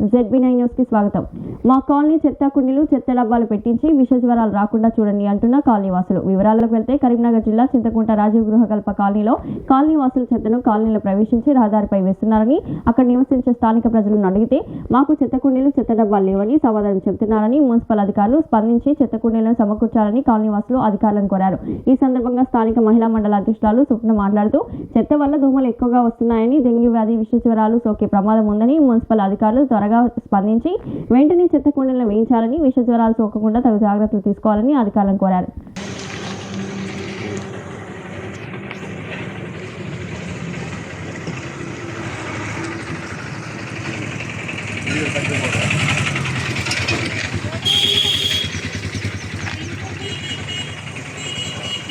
ZB nine న్యూస్కి స్వాగతం. మా కాలనీ చెత్త కుండీలు చెత్త డబ్బాలు పెట్టించి విష జ్వరాలు రాకుండా చూడండి అంటున్న కాలనీ వాసులు వివరాల్లోకి వెళ్తే కరీంనగర్ జిల్లా చింతకుంట రాజీవ్ గృహకల్ప కాలనీలో కాలనీవాసులు చెత్తను కాలనీలో ప్రవేశించి రహదారిపై వేస్తున్నారని అక్కడ నివసించే స్థానిక ప్రజలను అడిగితే మాకు చెత్త కుండీలు చెత్త డబ్బాలు లేవని సమాధానం చెబుతున్నారని మున్సిపల్ అధికారులు స్పందించి చెత్త కుండీలను సమకూర్చాలని కాలనీ వాసులు అధికారులను కోరారు. ఈ సందర్భంగా స్థానిక మహిళా మండల అధ్యక్షురాలు స్వప్న మాట్లాడుతూ చెత్త వల్ల దోమలు ఎక్కువగా వస్తున్నాయని డెంగ్యూ వ్యాధి విష జ్వరాలు సోకే ప్రమాదం ఉందని మున్సిపల్ అధికారులు త్వరగా స్పందించి వెంటనే చెత్త కుండలను వేయించాలని విష జ్వరాలు సోకకుండా తగు జాగ్రత్తలు తీసుకోవాలని అధికారులను కోరారు.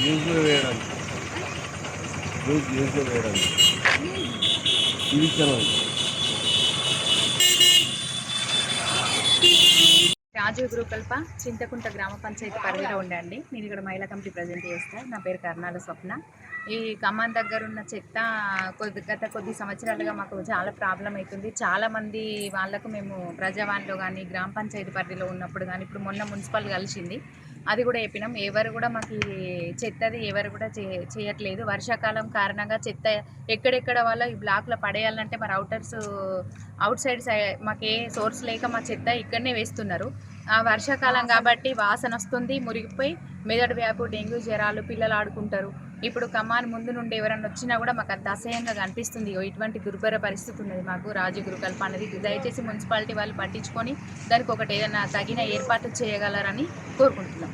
న్యూస్లో వేయడానికి. రాజీవ్ గురుకల్ప చింతకుంట గ్రామ పంచాయతీ పరిధిలో ఉండండి. నేను ఇక్కడ మహిళా కమిటీ ప్రజెంట్ చేస్తాను నా పేరు కర్ణాల స్వప్న. ఈ ఖమ్మం దగ్గర ఉన్న చెత్త కొద్ది గత కొద్ది సంవత్సరాలుగా మాకు చాలా ప్రాబ్లం అవుతుంది. చాలామంది వాళ్ళకు మేము ప్రజావాణిలో కానీ గ్రామ పంచాయతీ పరిధిలో ఉన్నప్పుడు కానీ ఇప్పుడు మొన్న మున్సిపల్ కలిసింది. అది కూడా చెప్పినాం. ఎవరు కూడా మాకు చెత్తది ఎవరు కూడా చే చేయట్లేదు. వర్షాకాలం కారణంగా చెత్త ఎక్కడెక్కడ వాళ్ళ ఈ బ్లాక్లో పడేయాలంటే మరి అవుటర్స్ అవుట్ సైడ్ మాకు ఏ సోర్స్ లేక మా చెత్త ఇక్కడనే వేస్తున్నారు. వర్షాకాలం కాబట్టి వాసన వస్తుంది మురిగిపోయి మెదడు వ్యాపు డెంగ్యూ జ్వరాలు పిల్లలు ఆడుకుంటారు. ఇప్పుడు కమాన్ ముందు నుండి ఎవరైనా వచ్చినా కూడా మాకు అంత అసహ్యంగా కనిపిస్తుంది. ఇటువంటి దుర్భర పరిస్థితి ఉన్నది మాకు. రాజు కల్ప అనేది దయచేసి మున్సిపాలిటీ వాళ్ళు పట్టించుకొని దానికి ఒకటి ఏదైనా తగిన ఏర్పాటు చేయగలరని కోరుకుంటున్నాం.